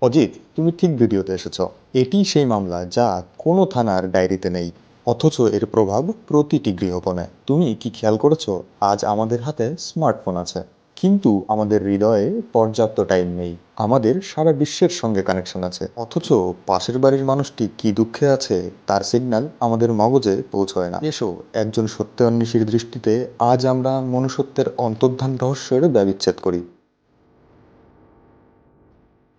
অজিত, তুমি ঠিক ভিডিওতে এসেছ। এটি সেই মামলা যা কোনো থানার ডায়েরিতে নেই। অথচ এর প্রভাব প্রতিটি গৃহকোণে। তুমি কি খেয়াল করেছ? আজ আমাদের হাতে স্মার্টফোন আছে। কিন্তু আমাদের হৃদয়ে পর্যাপ্ত টাইম নেই। আমাদের সারা বিশ্বের সঙ্গে কানেকশন আছে। অথচ পাশের বাড়ির মানুষটি কি দুঃখে আছে, তার সিগন্যাল আমাদের মগজে পৌঁছয় না। এসো, একজন সত্য অন্বেষীর দৃষ্টিতে আজ আমরা মনুষ্যত্বের অন্তর্ধান রহস্যের ব্যবিচ্ছেদ করি।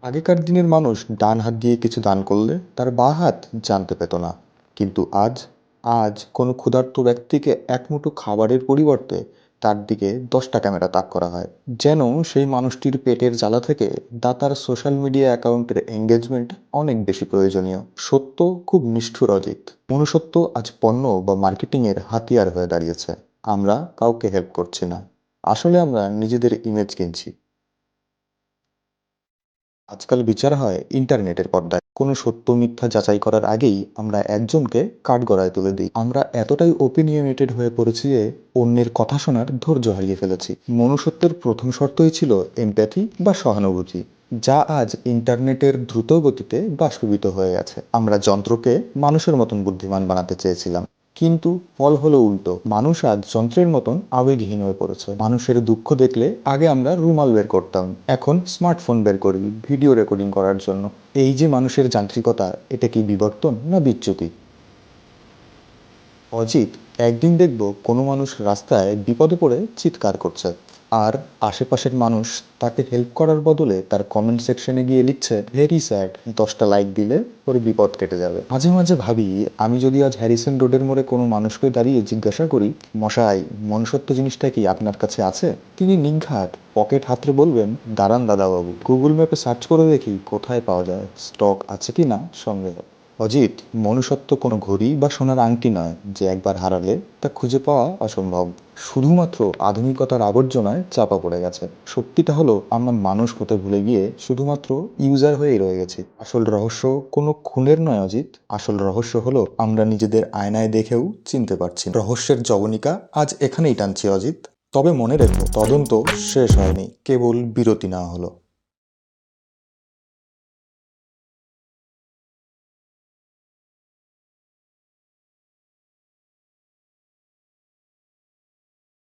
আগেকার দিনের মানুষ ডান হাত দিয়ে কিছু দান করলে তার বাঁ হাত জানতে পেত না। কিন্তু আজ আজ কোনো ক্ষুধার্ত ব্যক্তিকে এক মুঠো খাবারের পরিবর্তে তার দিকে দশটা ক্যামেরা তাক করা হয়, যেন সেই মানুষটির পেটের জ্বালা থেকে দাতার সোশ্যাল মিডিয়া অ্যাকাউন্টের এঙ্গেজমেন্ট অনেক বেশি প্রয়োজনীয়। সত্য খুব নিষ্ঠুর অজিত। মনুষ্যত্ব আজ পণ্য বা মার্কেটিংয়ের হাতিয়ার হয়ে দাঁড়িয়েছে। আমরা কাউকে হেল্প করছি না। আসলে আমরা নিজেদের ইমেজ কিনছি। আজকাল বিচার হয় ইন্টারনেটের পর্দায়। কোনো সত্য মিথ্যা যাচাই করার আগেই আমরা একজনকে কাঠগড়ায় তুলে দিই। আমরা এতটাই ওপিনিয়নেটেড হয়ে পড়েছি যে অন্যের কথা শোনার ধৈর্য হারিয়ে ফেলেছি। মনুষ্যত্বের প্রথম শর্তই ছিল এমপ্যাথি বা সহানুভূতি, যা আজ ইন্টারনেটের দ্রুত গতিতে বাষ্পীভূত হয়ে গেছে। আমরা যন্ত্রকে মানুষের মতন বুদ্ধিমান বানাতে চেয়েছিলাম। কিন্তু ফল হলো উল্টো। মানুষ আজ যন্ত্রের মতন আবেগহীন হয়ে পড়েছে। মানুষের দুঃখ দেখলে আগে আমরা রুমাল বের করতাম, এখন স্মার্টফোন বের করি, ভিডিও রেকর্ডিং করার জন্য। এই যে মানুষের যান্ত্রিকতা, এটা কি বিবর্তন না বিচ্যুতি? অজিত, একদিন দেখব কোনো মানুষ রাস্তায় বিপদে পড়ে চিৎকার করছে। আর আশেপাশের মানুষ তাকে হেল্প করার বদলে তার কমেন্ট সেকশনে গিয়ে লিখছে ভেরি স্যাড দশটা লাইক দিলে ওর বিপদ কেটে যাবে। মাঝে মাঝে ভাবি, আমি যদি আজ হ্যারিসন রোডের মোড়ে কোনো মানুষকে দাঁড়িয়ে জিজ্ঞাসা করি, মশাই মনুষ্যত্ব জিনিসটা কি আপনার কাছে আছে? তিনি নিঘাত পকেট হাতড়ে বলবেন, দাঁড়ান দাদাবাবু গুগল ম্যাপে সার্চ করে দেখি কোথায় পাওয়া যায় স্টক আছে কি না, সঙ্গে অজিত, মনুষ্যত্ব কোনো ঘড়ি বা সোনার আংটি নয় যে একবার হারালে তা খুঁজে পাওয়া অসম্ভব। শুধুমাত্র আধুনিকতার আবর্জনায় চাপা পড়ে গেছে। সত্যিটা হলো, আমরা মানুষ হতে ভুলে গিয়ে শুধুমাত্র ইউজার হয়েই রয়ে গেছি। আসল রহস্য কোনো খুনের নয় অজিত। আসল রহস্য হলো, আমরা নিজেদের আয়নায় দেখেও চিনতে পারছি রহস্যের জবনিকা আজ এখানেই টানছি অজিত। তবে মনে রেখো, তদন্ত শেষ হয়নি। কেবল বিরতি না হলো।